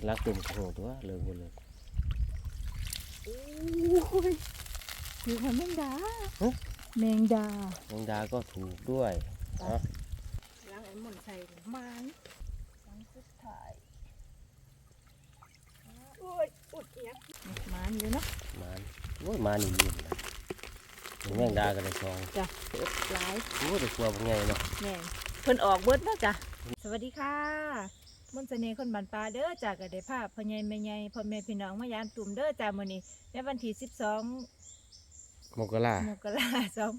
บิ่งรักตุ่มโหตัวเลยหมดเลยโอ้ยคือแมงดาแมงดาแมงดาก็ถูกด้วยนะล้างไอ้หม่นใส่ไม้ล้างสุดท้ายโอ้ยอุดเอียมันอยู่เนาะมันโอ้ยมานี่ยืนนะแมงดากันเลยสองจ้ะเปิดหลายโอ้ยแต่กลัวเป็นไงเนาะแม่เพิ่นออกเบิดเนาะจ้ะสวัสดีค่ะ มนต์เสน่ห์คนบันปลาเด้อจ้ะก็ได้ภาพพ่อใหญ่แม่ใหญ่พ่อแม่พี่น้องมายามตุ่มเด้อจ้ะมื้อนี้ในวันที่12มกรามกราคม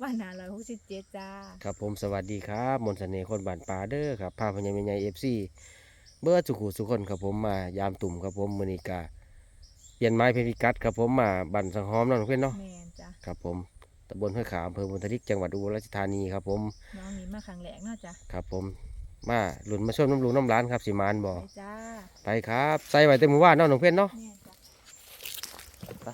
2567จ้า ครับผมสวัสดีครับมนต์เสน่ห์คนบ้านป่าเด้อครับพาพญาเมญใหญ่เอฟซีเบิร์ดสุขุสุคนครับผมมายามตุ่มครับผมมือนิกาเปลี่ยนไม้เพนิกัดครับผมมาบันสังหอมน้องเพื่อนเนาะแม่นจ้ะครับผมตำบลห้วยขามอำเภอบุญทลิกจังหวัดอุบลราชธานีครับผมน้องนี่มาครั้งแรกเนาะจ้ะครับผม มาหลุนมาชมน้ำรูน้ำร้านครับสิมานบ่ไปจ้าไปครับ ใส่ไว้เต็มมือว่านเนาะน้องเพื่อนเนาะแม่นจ้ะ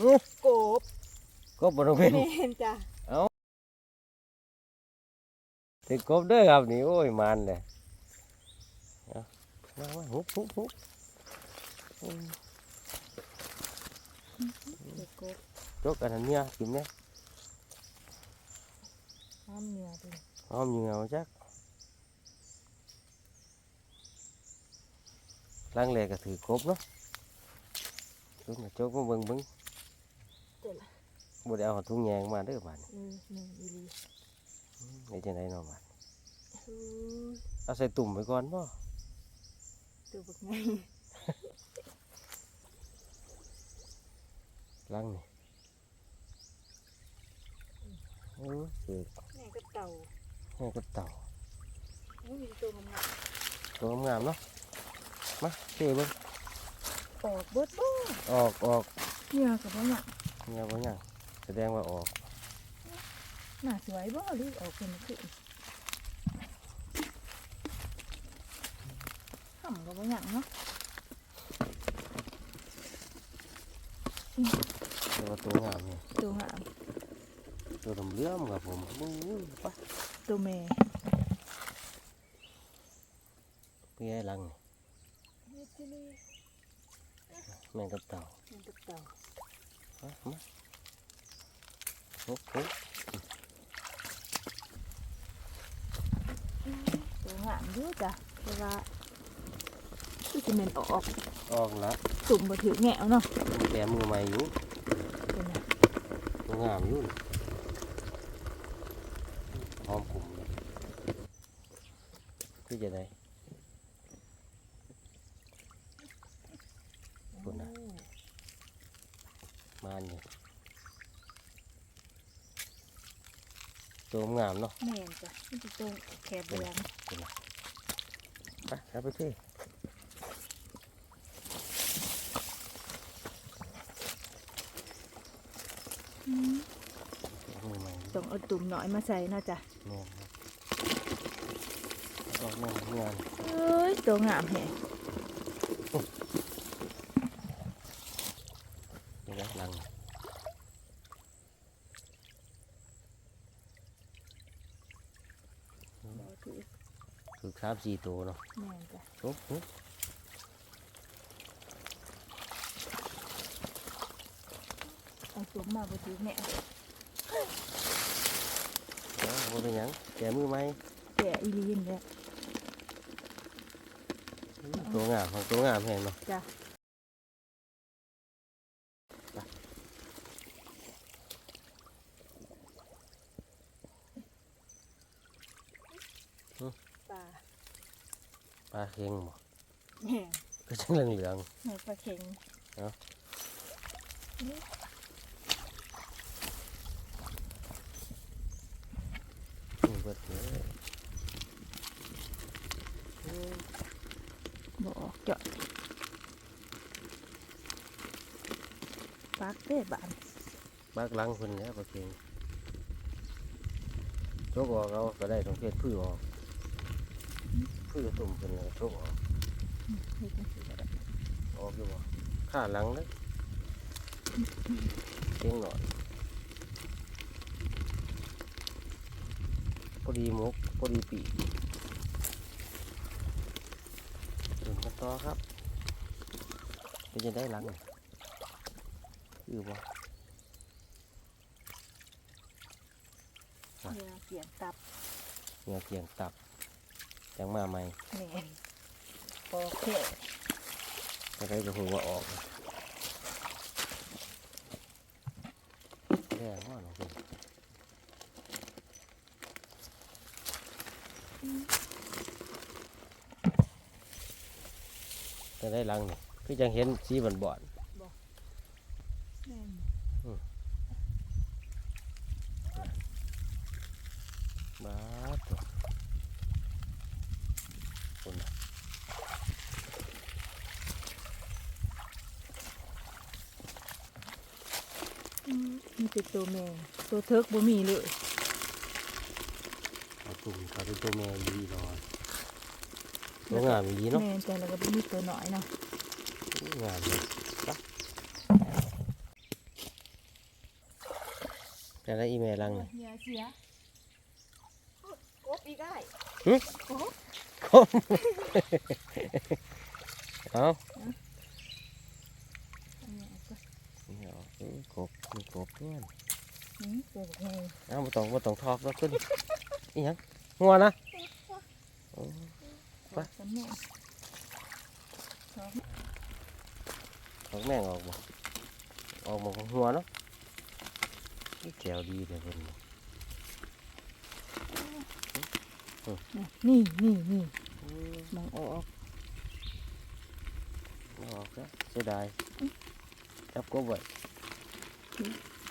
อื้อกบกบบ่น้องเพื่อนแม่นจ้ะติดกบเด้อครับนี่โอ้ยมันเลยเอามามาหุบหุบหุบอืม เด็กกบจกอันนั้นเนี่ยกินเนี่ยห้ามเหนือดิหอมอยู่เงาจักล้างแหลกก็ถือกบเนาะจกน่ะจกมาเบิ่งเบิ่งเดี๋ยวละบ่ได้เอาถุงแยงมาเด้อบาดนี้เออหนึ่งอีหลีในจังไดเนาะบาดอือเอาใส่ตุ่มไปก่อนบ่ตัวบักไง ล้างนี่โอ้ยเสือกแม่ก็เต่าแห้งกับเต่าอุ้ยตัวงามตัวงามๆเนาะมาเท่เบิ่งๆออกเบิดบ่ออกออกเหนือกับบ่เนี่ยเงี้ยบ่ยังแสดงว่าออกหน้าสวยบ่หรือออกเป็นขึ้นทำกับบ่หยังเนาะ เรียกว่าตัวงามนี่ตัวงามตัวดำเลื่อมครับผมอู้ยไปตัวแม่เป็นไงลังนี่นี่ที่นี่แม่งกับเต่ามันตัวเต่ามามาโอ้โหตัวงามอยู่จ้ะแต่ว่าคือสิแม่นออกออกละตุ่มบ่ถือแงวเนาะแกมือใหม่อยู่เป็นไงตัว งามอยู่นี่หอมกลุ่มเลยคือจะได้ปุ่นน่ะมาอยู่ตัวงามเนาะแม่นจ้ะนี่คือตัวแคบเบืองไปเอาไปเท่มือใหม่อยู่ ต้องเอาตุ่มหน่อยมาใส่เนาะจ้ะแม่นครับออกแม่นงานเอ้ยตัวงามแฮะนี่นะลังบ่ถือคือคราบสี่ตัวเนาะแม่นจ้ะโอ้โหเอาตุ่มมาบ่ถือแงวเอา บ่เป็นหยังแกมือไหมแก่อีหลีนแหละ ตัวงามของตัวงามแพงเนาะจ้ะปลาปลาเค็งบ่แม่นก็จังเหลืองเหลืองแม่ปลาเข็งเอ้าๆนี่เบิดเลย บ่ออกเจาะ ปักเด้บานปากหลังคนแล้วปลาเค็งโชกออกเอาก็ได้ตรงเพศพื้อออกพื้อตุ่มเป็นแล้วโชกออกเฮ็ดจังซี่ก็ได้ออกอยู่บ่ข้าหลังเลยเค็งหน่อยอดีมกพอดีปีกเดินกันต่อครับเป็นจะได้หลัง คือบ่เนี่ยเกี่ยงตับเนื้อเกียงตับจังมาใหม่แม่นโอเคจะได้จะหูว่าออกแย่ว่าหนูเป็นจะได้หลังนี่คือจังเห็นสีบอนบอนแม่น ๆบ้าดตัวคนน่ะ อืมมีแต่ตัวแม่ ตัวเทิกบ่มีเลยเอาตุ่มเขาเป็นตัวแม่ยีรอตัวงามยีเนาะแม่นแต่แล้วก็บ่มีตัวน้อยเนาะงามเลยปะแต่ละอีเมลลังนี่เฮียเสียกบอีกได้หึโอ้คมเอาอันเนี้ยก็นี่เอาเออกบมีกบเนี่ยอืม ตัวบักใหญ่เอามาต้องมาต้องทอกแล้วขึ้นอีหยังงัวนะโอ้ตัวสำแม่นสองทอกแม่งออกบ่ออกมาของหัวเนาะนี่แก้วดีเลยเพิ่นนี่นี่นี่นี่อืมมองออกเอาออกแล้วเสียดายจับกบไว้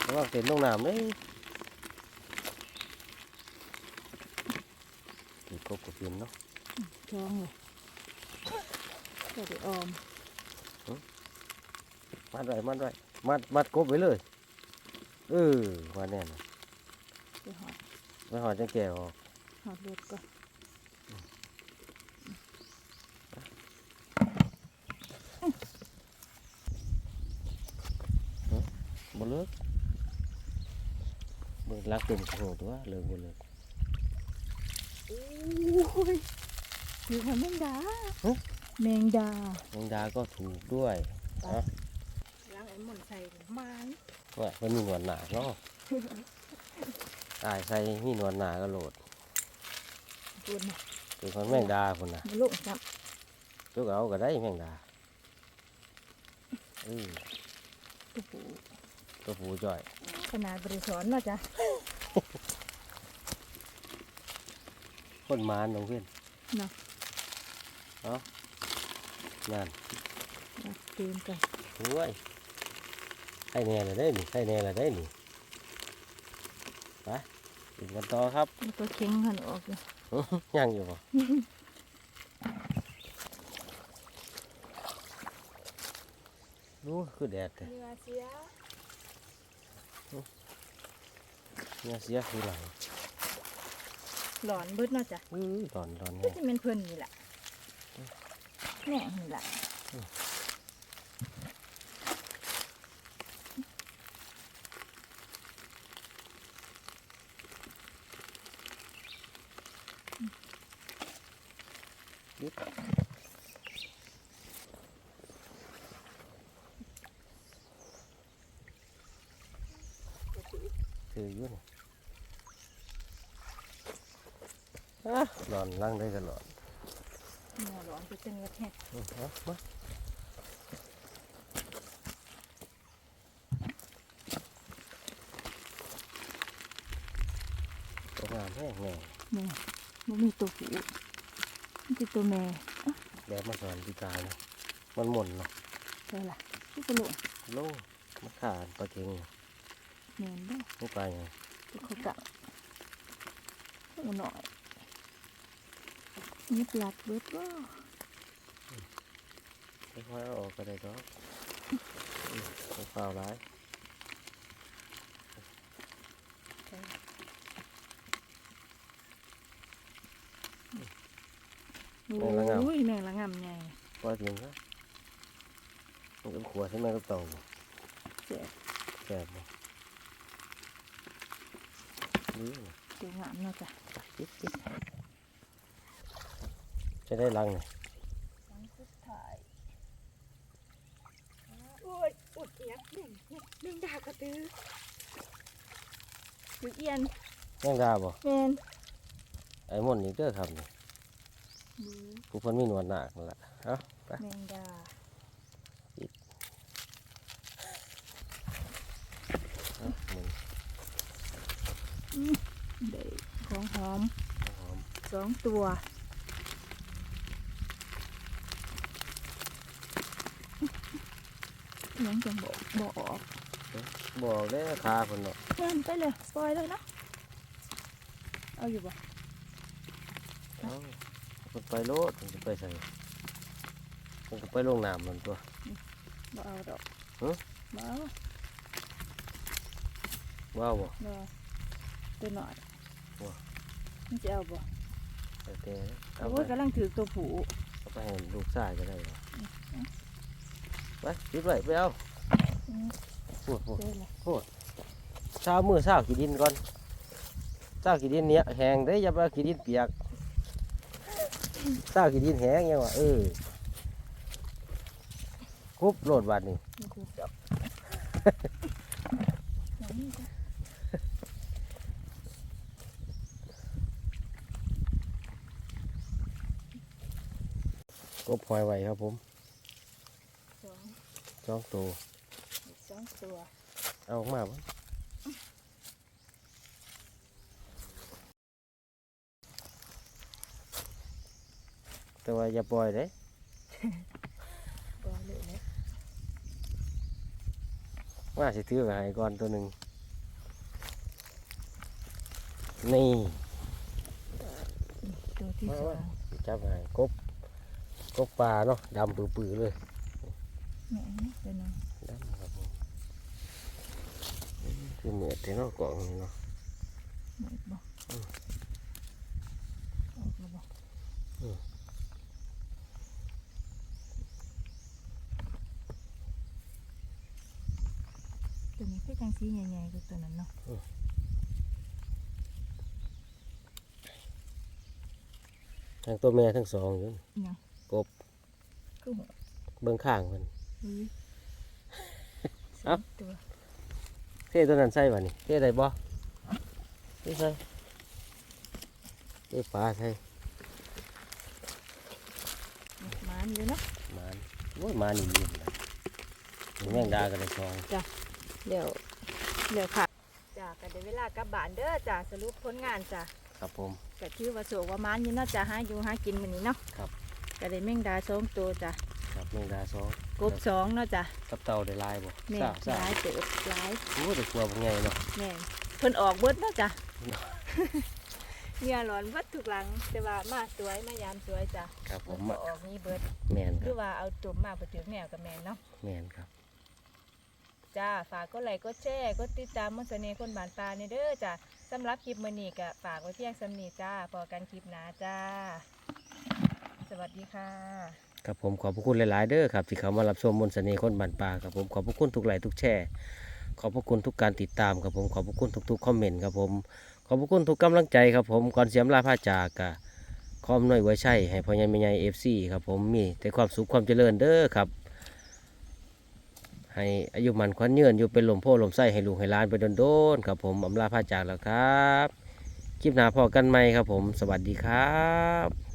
ระวังเต็นลงน้ำเลยตีกบกับเพียนเนาะท้องเลยก็ได้ออ รถก่อนบ่เลิกเบิ่งลักตุ่มโหตัวเลิกบ่เลิกโอ้ยคือแมงดาฮะแมงดาแมงดาก็ถูกด้วยล้างไอ้หมอนใส่ไม้ว่ามันมีหนวดหนาเนาะตายใส่มีหนวดหนาก็โหลดตุนน่ะเป็นคนแมงดาคนน่ะมาลงจับจุกเอาก็ได้แมงดาเออตุ๊ปูตัวผูจ่อยขนาดบริสอนเนาะจ้ะ คนมานน้องเพื่อนเนาะนั่นเอาเตรียมกันโอ้ยใส่แน่เลยได้นี่ใส่แน่เลยได้นี่ไปกินกันต่อครับมันตัวเค็งหันออกเลยยังอยู่ป่ะรู้คือแดดแต่เนื้ อเสียเนี่ยเสียคือหลังหลอนเบิดเนาะจ้ะอื้อตอนตอนก็นี้จะเป็นเพิ่นนี่แหละแม่นี่แหละ ยึดคืออยุ่น อะนอนล่างได้ตลอดเนื้อหลอนจะเป็นกระแทกอืมเอามาตัวงามแห้งแน่แม่มันมีตัวผู้มันจะตัวแม่แดดมาสอนปีกายนะมันหม่นเนาะใช่ล่ะที่กระโหลกโล่มาขาดปลาเค็งแม่นเด้อไม่ไปไงตัวเขากะตัวหน่อย นี่ปลัดเบิดว่าค่อยๆเอาออกก็ได้ก็ไม่เปล่าร้ายโอ้ยแมงละงำใหญ่ปล่อยเพียงครับมันก็ขวดใช่ไหมก็เต่าเจ็บแสบบ่นี่ตัวงามเนาะจ้ะไปปิดปิด จะได้ลังเลยครั้งสุดท้ายโอ้ยอุดเอียงหนึ่งหนึ่งดาวกระตือถือเอียนแม่งดาบ่แมนไอ้มนต์นี่เด้อครับนี่มือผู้เพิ่นมีหนวดหนักนั่นแหละเอ้าไปแมงดาเอ้ามึงเด็กของหอมหอมสองตัว ยังจะบอกบอกออกบอกได้อขาเพิ่นเนาะแม่นไปเลยปล่อยเลยนะเอาอยู่บ่เอาเพิ่นไปโลดเพิ่นจะไปใส่เพิ่นก็ไปลงน้ำมันตัวบ่เอาดอกฮะบ่เอาว้าวบ่บ่ตัวหน่อยว้ามันจะเอาบ่แต่เอาโอ้ยกำลังถือตัวผูเอาไปให้ลูกชายก็ได้บ่ ไปปิดไว้ไปเอาอืมพูดพูดเจอเลยเช้ามือเช้ากี่ดินก่อนเช้ากี่ดินเนี้ยแห้งได้ออย่าไปเอากี่ดินเปียกเช้ากี่ดินแห้งยังวะเออคุบโหลดบัดนี่มันคูดอกอย่างนี้จ้ะกบหอยไว้ครับผมสอง สองตัว อีกสองตัวเอาออกมาบ่แต่ว่าอย่าปล่อยเด้บ่เลยนะว่าสิถือไปให้ก่อนตัวหนึ่งนี่ตัวที่มาสอว่างจับให้กบกบปลาเนาะดำปื้อๆเลย แม่นี่ตัวนึงดำครับผมคือเหนียดที่นาะกล่องนี่เนาะหมดบ่อืมอกแล้วบ่ตัวนี้คือจังสีใหญ่ๆคือตัวนั้นเนาะทั้งตัวแม่ทั้งสองอยู่งกบคือหัว เบื้องข้างมัน สเอ้าองตัวเท่ตัวนั้นใส่บ่นี่เท่ได้บ่เท่ใส่เท่ปลาใส่หมานอยู่เนาะมานโอ้ยมานี่ยิ้มนะนี่แมงดากันเลยสองเดี๋ยวเดี๋ยวค่ะจ้าก็ได้เวลากลับบ้านเด้อจ้าสรุปผลงานจ้าครับผมก็ถือว่าโศกว่าหมานอยู่เนาะจ้าหาอยู่หากินมื้อนี้เนาะครับก็ได้แมงดาสองตัวจ้าครับแมงดาสอง กบสองเนาะจ้ากับเต่าได้ลายบ่แม่ทราบทราหลายบเติบหลายโอ้แต่กลัวบ่ไงเนาะแม่นเพิ่นออกเบิดเนาะจ้ะเนี่ยหลอนเบิดทุกหลังแต่ว่ามาสวยมายามสวยจ้ะครับผเพิ่นมบ่อะออกนี่เบิดแมนคคืรัอบว่าเอาตุ่มมาไปถึงแนวกับแม่นเนาะแมนครับ จ้าฝากก็ไลค์ก็แชร์ก็ติดตามมนต์เสน่ห์คนบ้านปลาเนี่ยเด้อจ้ะสำหรับคลิปมื้อนี้ก็ฝากไว้เพียงสำนีจ้าพอกันคลิปหน้าจ้า สวัสดีค่ะ ครับผมขอบพระคุณหลาย ๆ เด้อครับ ที่เขามารับชมมนต์เสน่ห์คนบันปลาครับผมขอบพระคุณทุกไลค์ทุกแชร์ขอบพระคุณทุกการติดตามครับผมขอบพระคุณทุก ๆ คอมเมนต์ครับผมขอบพระคุณทุกกำลังใจครับผมก่อนเสียมลาผ้าจากกะขอมหน่วยไว้ใช่ให้พ่อใหญ่แม่ใหญ่เอฟซีครับผมมีแต่ความสุขความเจริญเด้อครับ ให้อายุมันควันเยือนอยู่เป็นลมโพลมไส้ให้ลูกให้หล้านไปโดนๆครับผมอำลาผ้าจากแล้วครับคลิปหน้าพอกันไหมครับผม สวัสดีครับ